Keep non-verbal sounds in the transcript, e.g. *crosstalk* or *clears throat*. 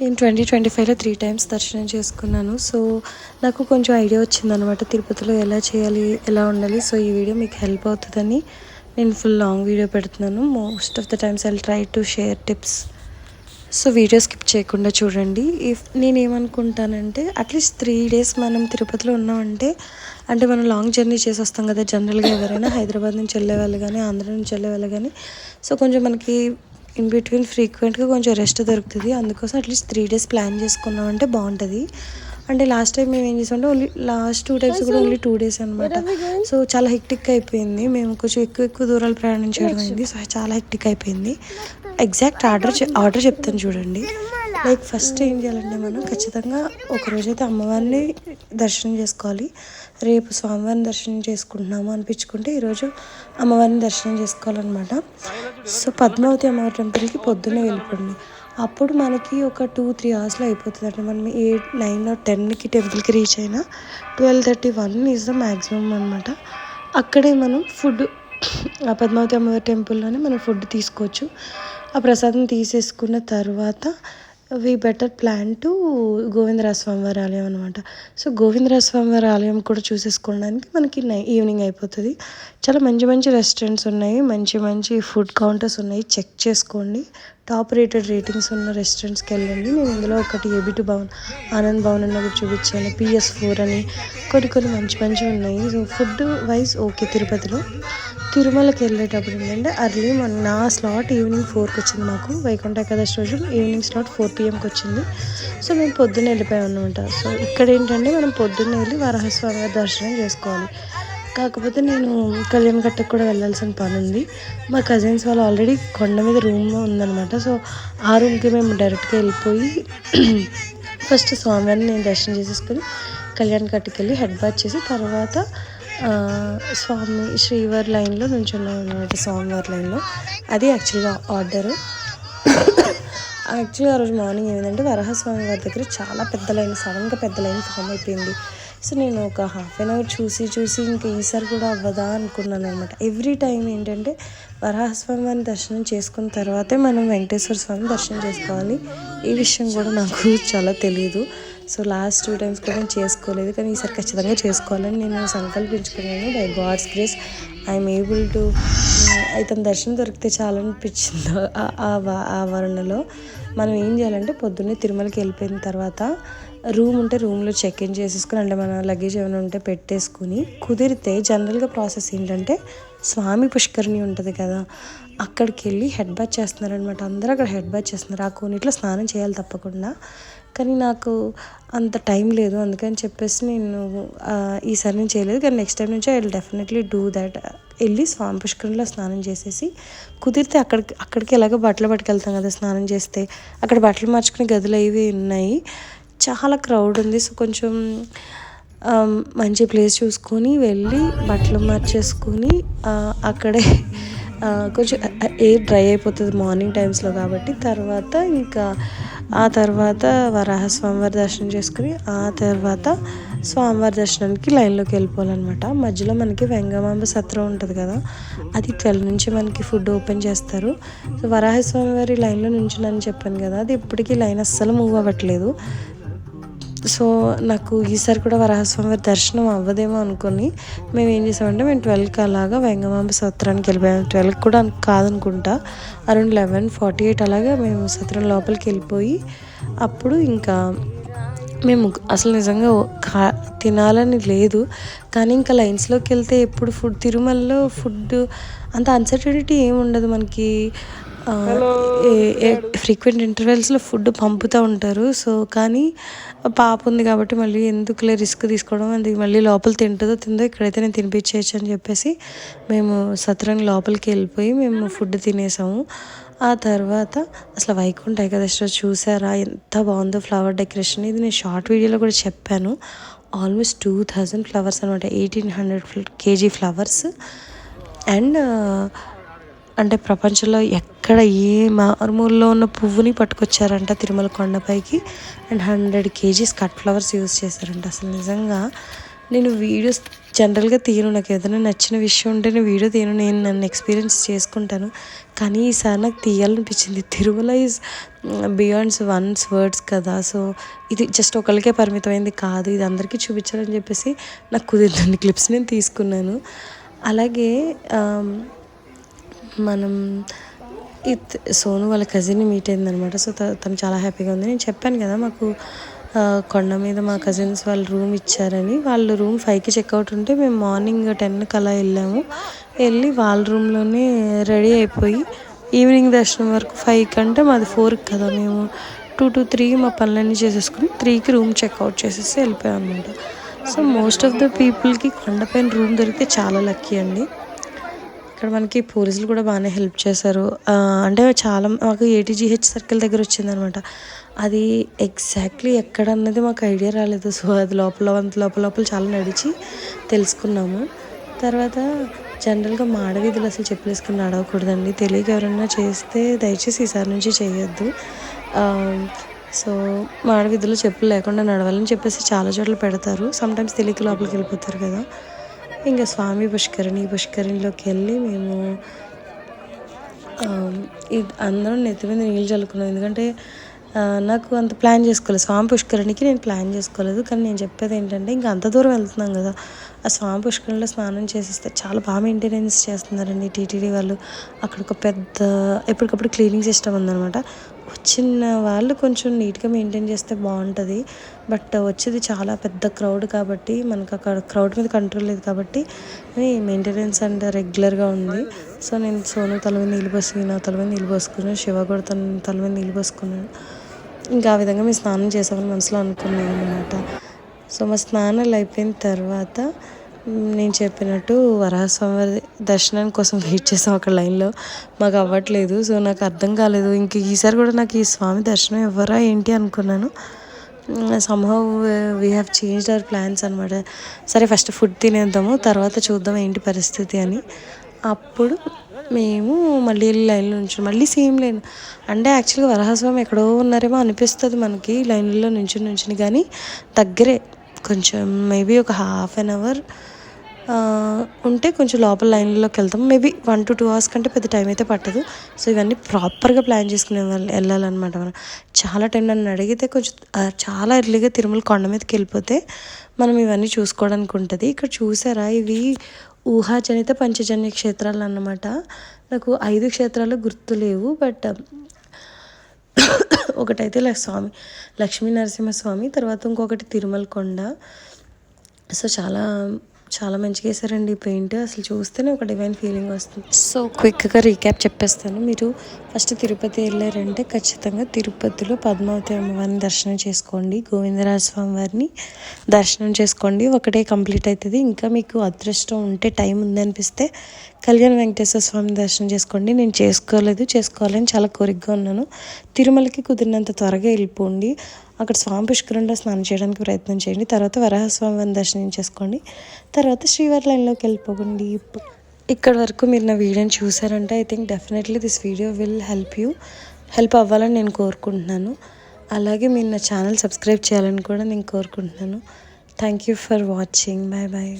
నేను twenty twenty ఫైవ్లో three times దర్శనం చేసుకున్నాను. సో నాకు కొంచెం ఐడియా వచ్చిందనమాట తిరుపతిలో ఎలా చేయాలి ఎలా ఉండాలి. సో ఈ వీడియో మీకు హెల్ప్ అవుతుందని నేను ఫుల్ లాంగ్ వీడియో పెడుతున్నాను. Most of the times I try to share tips so video skip చేయకుండా చూడండి. ఇఫ్ నేనేమనుకుంటానంటే అట్లీస్ట్ త్రీ డేస్ మనం తిరుపతిలో ఉన్నామంటే అంటే మనం లాంగ్ జర్నీ చేసి వస్తాం కదా జనరల్గా ఎవరైనా హైదరాబాద్ నుంచి వెళ్ళే వాళ్ళు కానీ ఆంధ్ర నుంచి వెళ్ళే వాళ్ళు కానీ. సో కొంచెం మనకి ఇన్ బిట్వీన్ ఫ్రీక్వెంట్గా కొంచెం రెస్ట్ దొరుకుతుంది. అందుకోసం అట్లీస్ట్ త్రీ డేస్ ప్లాన్ చేసుకున్నామంటే బాగుంటుంది అంటే లాస్ట్ టైం మేము ఏం చేసామంటే ఓన్లీ లాస్ట్ టూ టైమ్స్ కూడా ఓన్లీ టూ డేస్ అనమాట సో చాలా హెక్టిక్ అయిపోయింది. మేము కొంచెం ఎక్కువ ఎక్కువ దూరాలు ప్రయాణం చేయడం అయింది. సో చాలా హెక్టిక్ అయిపోయింది. ఎగ్జాక్ట్ ఆర్డర్ ఆర్డర్ చెప్తాను చూడండి. లైక్ ఫస్ట్ ఏం చేయాలంటే మనం ఖచ్చితంగా ఒక రోజైతే అమ్మవారిని దర్శనం చేసుకోవాలి. రేపు స్వామివారిని దర్శనం చేసుకుంటున్నాము అనిపించుకుంటే ఈరోజు అమ్మవారిని దర్శనం చేసుకోవాలన్నమాట. సో పద్మావతి అమ్మవారి టెంపుల్కి పొద్దున్నే వెళ్ళిపోండి. అప్పుడు మనకి ఒక టూ త్రీ అవర్స్లో అయిపోతుంది అంటే మనం ఎయిట్ నైన్ టెన్కి టెంపుల్కి రీచ్ అయినా twelve thirty one is the maximum అనమాట అక్కడే మనం ఫుడ్ ఆ పద్మావతి అమ్మవారి టెంపుల్లోనే మనం ఫుడ్ తీసుకోవచ్చు. ఆ ప్రసాదం తీసేసుకున్న తర్వాత we better plan to Govindaraja స్వామివారి ఆలయం అనమాట సో గోవిందరాజ స్వామివారి ఆలయం కూడా చూసేసుకోవడానికి మనకి నై ఈవినింగ్ అయిపోతుంది. చాలా మంచి మంచి రెస్టారెంట్స్ ఉన్నాయి. మంచి మంచి ఫుడ్ కౌంటర్స్ ఉన్నాయి. చెక్ చేసుకోండి. టాప్ రేటెడ్ రేటింగ్స్ ఉన్న రెస్టారెంట్స్కి వెళ్ళండి. నేను ఇందులో ఒకటి ఏబిటు భవన్ ఆనంద్ భవన్ అని ఒకటి చూపించాను. పిఎస్ ఫోర్ అని. కొన్ని కొన్ని మంచి మంచి ఉన్నాయి. సో ఫుడ్ వైజ్ ఓకే తిరుపతిలో. తిరుమలకి వెళ్ళేటప్పుడు ఏంటంటే అర్లీ మన నా స్లాట్ ఈవినింగ్ ఫోర్కి వచ్చింది మాకు. వైకుంఠ ఏకాదశి రోజు ఈవినింగ్ స్లాట్ ఫోర్ పిఎంకి వచ్చింది. సో మేము పొద్దున్న వెళ్ళిపోయాం అనమాట సో ఇక్కడ ఏంటంటే మనం పొద్దున్న వెళ్ళి వరహస్వామి గారి దర్శనం చేసుకోవాలి. కాకపోతే నేను కళ్యాణ్ గట్టకు కూడా వెళ్ళాల్సిన పని ఉంది. మా కజిన్స్ వాళ్ళు ఆల్రెడీ కొండ మీద రూమ్ ఉందన్నమాట. సో ఆ రూమ్కి మేము డైరెక్ట్గా వెళ్ళిపోయి *clears throat* ఫస్ట్ స్వామివారిని నేను దర్శనం చేసేసుకొని కళ్యాణ్ కట్టుకెళ్ళి హెడ్ బాత్ చేసి తర్వాత స్వామి శ్రీవారి లైన్లో నుంచున్నాం అనమాట స్వామివారి లైన్లో. అది యాక్చువల్గా ఆర్డరు. యాక్చువల్గా ఆ రోజు మార్నింగ్ ఏమైందంటే వరహస్వామి వారి దగ్గర చాలా పెద్ద లైన్ సడన్గా పెద్ద లైన్ ఫామ్ అయిపోయింది. సో నేను ఒక హాఫ్ అన్ అవర్ చూసి చూసి ఇంకా ఈసారి కూడా అవ్వదా అనుకున్నాను అనమాట. ఎవ్రీ టైం ఏంటంటే వరాహస్వామి వారిని దర్శనం చేసుకున్న తర్వాతే మనం వెంకటేశ్వర స్వామి దర్శనం చేసుకోవాలి. ఈ విషయం కూడా నాకు చాలా తెలియదు సో లాస్ట్ టూ టైమ్స్ కూడా నేను చేసుకోలేదు. కానీ ఈసారి ఖచ్చితంగా చేసుకోవాలని నేను సంకల్పించుకున్నాను by God's grace I'm able to అయితే దర్శనం దొరికితే చాలా అనిపించింది ఆ వరణలో. మనం ఏం చేయాలంటే పొద్దున్నే తిరుమలకి వెళ్ళిపోయిన తర్వాత రూమ్ ఉంటే రూమ్లో చెక్ ఇన్ చేసేసుకుని అంటే మన లగేజ్ ఏమైనా ఉంటే పెట్టేసుకుని కుదిరితే జనరల్గా ప్రాసెస్ ఏంటంటే స్వామి పుష్కరిణి ఉంటుంది కదా అక్కడికి వెళ్ళి హెడ్ బాత్ చేస్తున్నారనమాట అందరూ అక్కడ హెడ్ బాత్ చేస్తున్నారు. ఆ కోనిట్లో స్నానం చేయాలి తప్పకుండా. కానీ నాకు అంత టైం లేదు. అందుకని చెప్పేసి నేను ఈసారి నేను చేయలేదు. కానీ నెక్స్ట్ టైం నుంచి I will definitely do that వెళ్ళి స్వామి పుష్కరంలో స్నానం చేసేసి కుదిరితే అక్కడికి అక్కడికి ఎలాగో బట్టలు పట్టుకెళ్తాం కదా స్నానం చేస్తే. అక్కడ బట్టలు మార్చుకునే గదులు అవి ఉన్నాయి. చాలా క్రౌడ్ ఉంది. సో కొంచెం మంచి ప్లేస్ చూసుకొని వెళ్ళి బట్టలు మార్చేసుకొని అక్కడే కొంచెం ఎయిర్ డ్రై అయిపోతుంది మార్నింగ్ టైమ్స్లో కాబట్టి. తర్వాత ఇంకా ఆ తర్వాత వరాహ స్వామివారి దర్శనం చేసుకుని ఆ తర్వాత స్వామివారి దర్శనానికి లైన్లోకి వెళ్ళిపోవాలన్నమాట. మధ్యలో మనకి వెంగమాంబ సత్రం ఉంటుంది కదా అది ట్వెల్వ్ నుంచి మనకి ఫుడ్ ఓపెన్ చేస్తారు. సో వరాహ స్వామివారి లైన్లో నుంచునని చెప్పాను కదా అది ఇప్పటికీ లైన్ అస్సలు మూవ్ అవ్వట్లేదు. సో నాకు ఈసారి కూడా వరాహస్వామి వారి దర్శనం అవ్వదేమో అనుకుని మేము ఏం చేసామంటే మేము ట్వెల్వ్కి అలాగా వెంగమాంబ సత్రానికి వెళ్ళిపోయాం. ట్వెల్వ్కి కూడా కాదనుకుంటా. అరౌండ్ లెవెన్ ఫార్టీ ఎయిట్ అలాగా మేము సత్రం లోపలికి వెళ్ళిపోయి అప్పుడు ఇంకా మేము అసలు నిజంగా కా తినాలని లేదు. కానీ ఇంకా లైన్స్లోకి వెళ్తే ఎప్పుడు ఫుడ్ తిరుమలలో ఫుడ్ అంత అన్సర్టనిటీ ఏమి ఉండదు మనకి. ఫ్రీక్వెంట్ ఇంటర్వెల్స్లో ఫుడ్ పంపుతూ ఉంటారు. సో కానీ పాప ఉంది కాబట్టి మళ్ళీ ఎందుకులే రిస్క్ తీసుకోవడం అది మళ్ళీ లోపల తింటుందో తిందో ఇక్కడైతే నేను తినిపించేయచ్చు అని చెప్పేసి మేము సత్రం లోపలికి వెళ్ళిపోయి మేము ఫుడ్ తినేసాము. ఆ తర్వాత అసలు వైకుంఠ ఏకాదశి చూసారా? ఎంత బాగుందో ఫ్లవర్ డెకరేషన్ ఇది నేను షార్ట్ వీడియోలో కూడా చెప్పాను. ఆల్మోస్ట్ టూ థౌజండ్ ఫ్లవర్స్ అనమాట eighteen hundred KG flowers and అంటే ప్రపంచంలో ఎక్కడ ఏ మారుమూలలో ఉన్న పువ్వుని పట్టుకొచ్చారంట తిరుమల కొండపైకి. And hundred KGs cut flowers use చేశారంట. అసలు నిజంగా నేను వీడియోస్ జనరల్గా తీయను. నాకు ఏదైనా నచ్చిన విషయం ఉంటే నేను వీడియో తీయను. నేను నన్ను ఎక్స్పీరియన్స్ చేసుకుంటాను. కానీ ఈసారి నాకు తీయాలనిపించింది. Tirumala is beyonds one's words కదా. సో ఇది జస్ట్ ఒకరికే పరిమితమైంది కాదు. ఇది అందరికీ చూపించాలని చెప్పేసి నాకు కుదిరిన క్లిప్స్ నేను తీసుకున్నాను. అలాగే um, మనం ఇత్ సోను వాళ్ళ కజిన్ని మీట్ అయిందనమాట సో తను చాలా హ్యాపీగా ఉంది. నేను చెప్పాను కదా మాకు కొండ మీద మా కజిన్స్ వాళ్ళు రూమ్ ఇచ్చారని. వాళ్ళు రూమ్ ఫైవ్కి చెక్అవుట్ ఉంటే మేము మార్నింగ్ టెన్కి అలా వెళ్ళాము. వెళ్ళి వాళ్ళ రూమ్లోనే రెడీ అయిపోయి ఈవినింగ్ దర్శనం వరకు ఫైవ్ కంటే మాది ఫోర్కి కదా మేము టూ టు త్రీ మా పనులన్నీ చేసేసుకుని త్రీకి రూమ్ చెక్అవుట్ చేసేసి వెళ్ళిపోయాం అనమాట సో మోస్ట్ ఆఫ్ ద పీపుల్కి కొండపైన రూమ్ దొరికితే చాలా లక్కీ అండి. ఇక్కడ మనకి పోలీసులు కూడా బాగానే హెల్ప్ చేశారు. అంటే చాలా మాకు ఏటీజీహెచ్ సర్కిల్ దగ్గర వచ్చిందనమాట. అది ఎగ్జాక్ట్లీ ఎక్కడ అన్నది మాకు ఐడియా రాలేదు. సో అది లోపల లోపల లోపల చాలా నడిచి తెలుసుకున్నాము. తర్వాత జనరల్గా మాడవీధులు అసలు చెప్పులేసుకుని నడవకూడదండి. తెలియక ఎవరన్నా చేస్తే దయచేసి ఈసారి నుంచి చేయొద్దు. సో మాడవీధులు చెప్పులు లేకుండా నడవాలని చెప్పేసి చాలా చోట్ల పెడతారు. సమ్టైమ్స్ తెలియక లోపలికి వెళ్ళిపోతారు కదా. ఇంకా స్వామి పుష్కరిణి పుష్కరిణిలోకి వెళ్ళి మేము అందరం నెత్తి మీద నీళ్ళు చల్లుకున్నాం. ఎందుకంటే నాకు అంత ప్లాన్ చేసుకోలేదు. స్వామి పుష్కరిణికి నేను ప్లాన్ చేసుకోలేదు. కానీ నేను చెప్పేది ఏంటంటే ఇంకా అంత దూరం వెళ్తున్నాం కదా. ఆ స్వామి పుష్కరిణిలో స్నానం చేసిస్తే చాలా బాగా మెయింటెనెన్స్ చేస్తున్నారండి టీటీడీ వాళ్ళు. అక్కడ ఒక పెద్ద ఎప్పటికప్పుడు క్లీనింగ్ సిస్టమ్ ఉందనమాట చిన్న వాళ్ళు కొంచెం నీట్గా మెయింటైన్ చేస్తే బాగుంటుంది బట్ వచ్చేది చాలా పెద్ద క్రౌడ్ కాబట్టి మనకు అక్కడ క్రౌడ్ మీద కంట్రోల్ లేదు కాబట్టి మెయింటెనెన్స్ అండ్ రెగ్యులర్గా ఉంది. సో నేను సోను తల మీద నీళ్ళు పోసి నా తల మీద నీళ్ళు పోసుకున్నాను శివ కూడా తన తల మీద నీళ్ళు పోసుకున్నాను ఇంకా ఆ విధంగా మేము స్నానం చేసామని మనసులో అనుకున్నాను అనమాట సో మా స్నానాలు అయిపోయిన తర్వాత నేను చెప్పినట్టు వరాహస్వామి దర్శనం కోసం వెయిట్ చేసాం అక్కడ లైన్లో. మాకు అవ్వట్లేదు సో నాకు అర్థం కాలేదు. ఇంక ఈసారి కూడా నాకు ఈ స్వామి దర్శనం ఎవరా ఏంటి అనుకున్నాను. Somehow we have changed our plans అనమాట సరే ఫస్ట్ ఫుడ్ తినేద్దాము తర్వాత చూద్దాం ఏంటి పరిస్థితి అని. అప్పుడు మేము మళ్ళీ లైన్లో నుంచి మళ్ళీ సేమ్ లైన్. అంటే యాక్చువల్గా వరహస్వామి ఎక్కడో ఉన్నారేమో అనిపిస్తుంది మనకి లైన్లో నుంచి నుంచి కానీ దగ్గరే. కొంచెం మేబీ ఒక హాఫ్ అన్ అవర్ ఉంటే కొంచెం లోపల లైన్లోకి వెళ్తాం. Maybe one to two hours కంటే పెద్ద టైం అయితే పట్టదు. సో ఇవన్నీ ప్రాపర్గా ప్లాన్ చేసుకునే వాళ్ళు వెళ్ళాలన్నమాట మనం. చాలా టైం నన్ను అడిగితే కొంచెం చాలా ఎర్లీగా తిరుమల కొండ మీదకి వెళ్ళిపోతే మనం ఇవన్నీ చూసుకోవడానికి ఉంటుంది. ఇక్కడ చూసారా? ఇవి ఊహాజనిత పంచజన్య క్షేత్రాలు అన్నమాట. నాకు ఐదు క్షేత్రాలు గుర్తు లేవు బట్ ఒకటైతే స్వామి లక్ష్మీ నరసింహస్వామి తర్వాత ఇంకొకటి తిరుమల కొండ. సో చాలా చాలా మంచిగా వేసారండి పెయింట్. అసలు చూస్తేనే ఒక డివైన్ ఫీలింగ్ వస్తుంది. సో క్విక్గా రీక్యాప్ చెప్పేస్తాను. మీరు ఫస్ట్ తిరుపతి వెళ్ళారంటే ఖచ్చితంగా తిరుపతిలో పద్మావతి అమ్మవారిని దర్శనం చేసుకోండి. గోవిందరాజ స్వామి వారిని దర్శనం చేసుకోండి. ఒకటే కంప్లీట్ అవుతుంది. ఇంకా మీకు అదృష్టం ఉంటే టైం ఉంది అనిపిస్తే కళ్యాణ వెంకటేశ్వర స్వామి దర్శనం చేసుకోండి. నేను చేసుకోలేదు చేసుకోవాలని చాలా కోరికగా ఉన్నాను. తిరుమలకి కుదిరినంత త్వరగా వెళ్ళిపోండి. అక్కడ స్వామి పుష్కరంలో స్నానం చేయడానికి ప్రయత్నం చేయండి. తర్వాత వరహస్వామిని దర్శనం చేసుకోండి. తర్వాత శ్రీవారి లైన్లోకి వెళ్ళిపోకండి. ఇక్కడ వరకు మీరు నా వీడియోని చూసారంటే I think definitely this video will help you help అవ్వాలని నేను కోరుకుంటున్నాను. అలాగే మీరు నా ఛానల్ సబ్స్క్రైబ్ చేయాలని కూడా నేను కోరుకుంటున్నాను. Thank you for watching bye bye